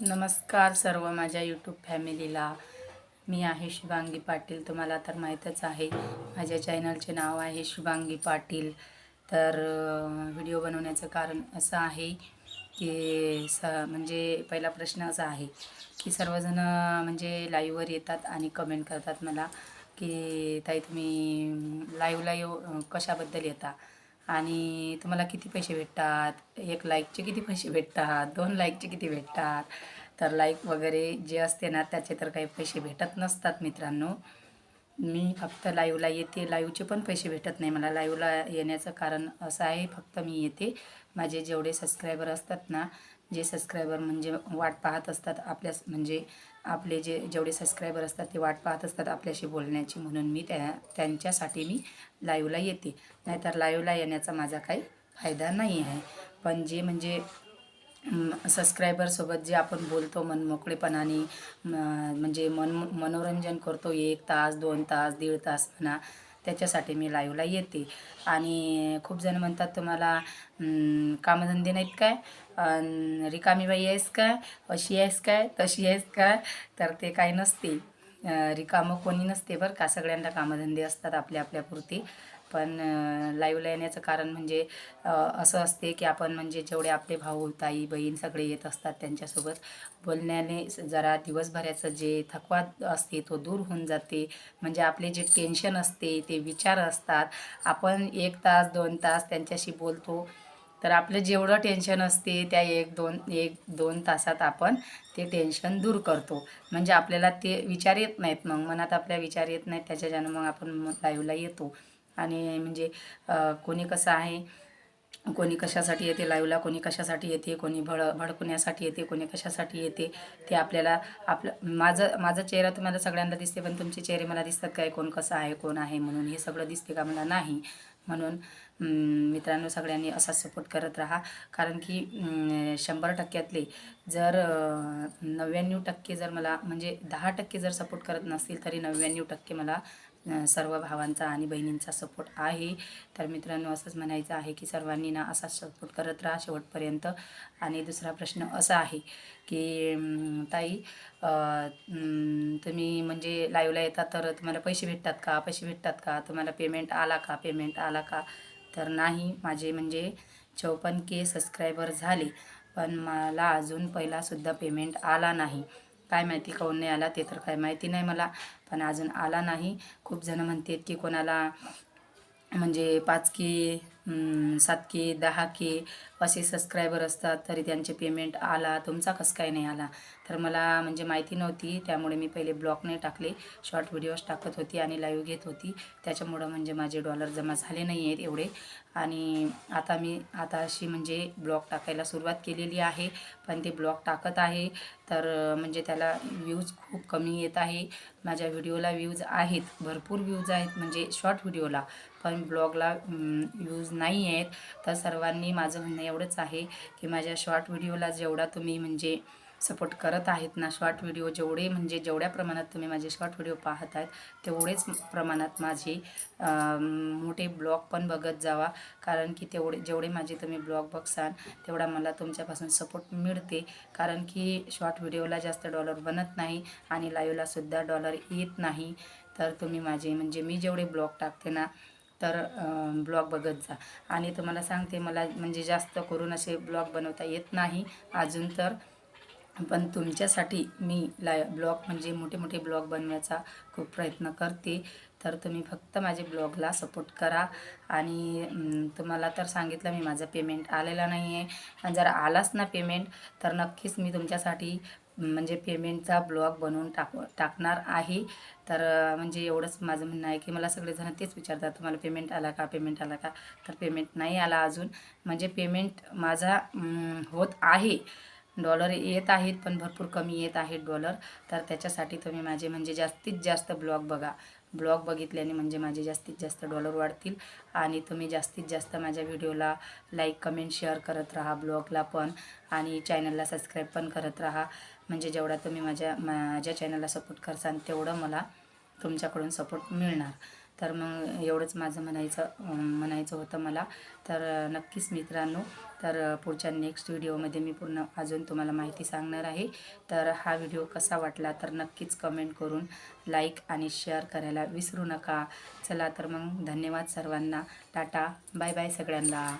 नमस्कार सर्व माझ्या यूट्यूब फॅमिलीला. मी आहे शुभांगी पाटील. तुम्हाला तर माहीतच आहे माझ्या चॅनलचे नाव आहे शुभांगी पाटील. तर व्हिडिओ बनवण्याचं कारण असं आहे की स म्हणजे पहिला प्रश्न असा आहे की सर्वजण म्हणजे लाईव्हवर येतात आणि कमेंट करतात मला की ताई तुम्ही लाईव्हला येऊ कशाबद्दल येता? आणि तुम्हाला किती पैसे भेटतात? एक लाईकचे किती पैसे भेटतात? दोन लाईकचे किती भेटतात? तर लाईक वगैरे जे असते ना त्याचे तर काही पैसे भेटत नसतात मित्रांनो. मी फक्त लाईव्हला येते. लाईव्हचे पण पैसे भेटत नाही मला. लाईव्हला येण्याचं कारण असं आहे फक्त मी येते. माझे जेवढे सबस्क्रायबर असतात ना जे सबस्क्रायबर म्हणजे वाट पाहत असतात आपल्या म्हणजे आपले जे जेवढे सबस्क्रायबर असतात ते वाट पाहत असतात आपल्याशी बोलण्याची. म्हणून मी त्या त्यांच्यासाठी मी लाईव्हला येते. नाहीतर लाईव्हला येण्याचा माझा काही फायदा नाही आहे. पण जे म्हणजे सबस्क्रायबरसोबत जे आपण बोलतो मनमोकळेपणाने म- म्हणजे मन मनोरंजन करतो एक तास दोन तास दीड तास म्हणा त्याच्यासाठी मी लाईव्हला येते. आणि खूप जण म्हणतात तुम्हाला कामधंदे नाहीत काय? रिकामी बाई आहेस काय? अशी आहेस काय? तशी आहेस काय? तर ते काही नसते. रिकामं कोणी नसते बरं का? सगळ्यांना कामधंदे असतात आपल्या आपल्यापुरती पण लाईव्हला येण्याचं कारण म्हणजे असं असते की आपण म्हणजे जेवढे आपले भाऊ ताई बहीण सगळे येत असतात त्यांच्यासोबत बोलण्याने जरा दिवसभराचं जे थकवा असते तो दूर होऊन जाते. म्हणजे आपले जे टेन्शन असते ते विचार असतात. आपण एक तास दोन तास त्यांच्याशी बोलतो. तर आपलं जेवढं टेन्शन असते त्या एक दोन एक दोन तासात आपण ते टेन्शन दूर करतो. म्हणजे आपल्याला ते विचार येत नाहीत मग मनात आपल्या विचार येत नाहीत त्याच्याच्यानं मग आपण लाईव्हला येतो. आणि म्हणजे कोणी कसं आहे कोणी कशासाठी येते लाईव्हला कोणी कशासाठी येते कोणी भड भडकुण्यासाठी येते कोणी कशासाठी येते ते आपल्याला आपलं माझं माझा चेहरा तुम्हाला सगळ्यांना दिसते पण तुमचे चेहरे मला दिसतात काय कोण कसं आहे कोण आहे म्हणून हे सगळं दिसते का मला नाही. म्हणून मित्रांनो सगळ्यांनी असा सपोर्ट करत राहा. कारण की शंभर टक्क्यातले जर नव्याण्णव टक्के जर मला म्हणजे दहा टक्के जर सपोर्ट करत नसतील तरी नव्याण्णव टक्के मला सर्व भावांचा आणि बहिणींचा सपोर्ट आहे. तर मित्रांनो असंच म्हणायचं आहे की सर्वांनी ना असाच सपोर्ट करत राहा शेवटपर्यंत. आणि दुसरा प्रश्न असा आहे की ताई तुम्ही म्हणजे लाईव्हला येतात तर तुम्हाला पैसे भेटतात का? पैसे भेटतात का? तुम्हाला पेमेंट आला का? पेमेंट आला का? तर नाही. माझे म्हणजे चौपन्न के सबस्क्रायबर झाले. पण मला अजून पहिलासुद्धा पेमेंट आला नाही. काय माहिती काऊन नाही आला ते तर काय माहिती नाही मला. पण अजून आला नाही. खूप जण म्हणतात की कोणाला म्हणजे पाच के सात के दहा के असे सबस्क्रायबर असतात तरी त्यांचे पेमेंट आला तुमचा कसं काय नाही आला? तर मला म्हणजे माहिती नव्हती त्यामुळे मी पहिले ब्लॉग नाही टाकले. शॉर्ट व्हिडिओज टाकत होती आणि लाईव्ह घेत होती. त्याच्यामुळं म्हणजे माझे डॉलर जमा झाले नाही आहेत एवढे. आणि आता मी आता अशी म्हणजे ब्लॉग टाकायला सुरुवात केलेली आहे. पण ते ब्लॉग टाकत आहे. तर म्हणजे त्याला व्ह्यूज खूप कमी येत आहे. माझ्या व्हिडिओला व्ह्यूज आहेत. भरपूर व्ह्यूज आहेत म्हणजे शॉर्ट व्हिडिओला पण ब्लॉगला व्ह्यूज नाही आहेत तर सर्वांनी माझं म्हणणं एवढंच आहे की माझ्या शॉर्ट व्हिडिओला जेवढा तुम्ही म्हणजे सपोर्ट करत आहेत ना शॉर्ट व्हिडिओ जेवढे म्हणजे जेवढ्या प्रमाणात तुम्ही माझे शॉर्ट व्हिडिओ पाहत आहेत तेवढेच प्रमाणात माझे मोठे ब्लॉग पण बघत जावा. कारण की तेवढे जेवढे माझे तुम्ही ब्लॉग बघसान तेवढा मला तुमच्यापासून सपोर्ट मिळते. कारण की शॉर्ट व्हिडिओला जास्त डॉलर बनत नाही आणि लाईव्हलासुद्धा डॉलर येत नाही. तर तुम्ही माझे म्हणजे मी जेवढे ब्लॉग टाकते ना तर ब्लॉग बघत जा. आणि तुम्हाला सांगते मला म्हणजे जास्त करून असे ब्लॉग बनवता येत नाही. अजून तर पण तुमच्यासाठी मी लाय ब्लॉग म्हणजे मोठे मोठे ब्लॉग बनवायचा खूप प्रयत्न करते. तर तुम्ही फक्त माझे ब्लॉगला सपोर्ट करा. आणि तुम्हाला तर सांगितलं मी माझं पेमेंट आलेला नाही आहे आणि जर आलाच ना पेमेंट तर नक्कीच मी तुमच्यासाठी म्हणजे पेमेंटचा ब्लॉग बनवून टाक टाकणार आहे. तर म्हणजे एवढंच माझं म्हणणं आहे की मला सगळेजण तेच विचारतात तुम्हाला पेमेंट आला का? पेमेंट आला का? तर पेमेंट नाही आला अजून. म्हणजे पेमेंट माझा होत आहे. डॉलर येत आहेत पण भरपूर कमी येत आहेत डॉलर. तर त्याच्यासाठी तुम्ही माझे म्हणजे जास्तीत जास्त ब्लॉग बघा. ब्लॉग बघितल्याने म्हणजे माझे जास्तीत जास्त डॉलर वाढतील. आणि तुम्ही जास्तीत जास्त माझ्या व्हिडिओला लाईक कमेंट शेअर करत राहा ब्लॉगला पण. आणि चॅनलला सबस्क्राईब पण करत राहा. म्हणजे जेवढा तुम्ही माझ्या माझ्या चॅनलला सपोर्ट करसान तेवढं मला तुमच्याकडून सपोर्ट मिळणार. तर मग एवढंच माझं म्हणायचं म्हणायचं होतं मला. तर नक्कीच मित्रांनो तर पुढच्या नेक्स्ट व्हिडिओमध्ये मी पूर्ण अजून तुम्हाला माहिती सांगणार आहे. तर हा व्हिडिओ कसा वाटला तर नक्कीच कमेंट करून लाईक आणि शेअर करायला विसरू नका. चला तर मग धन्यवाद सर्वांना. टाटा. बाय बाय सगळ्यांना.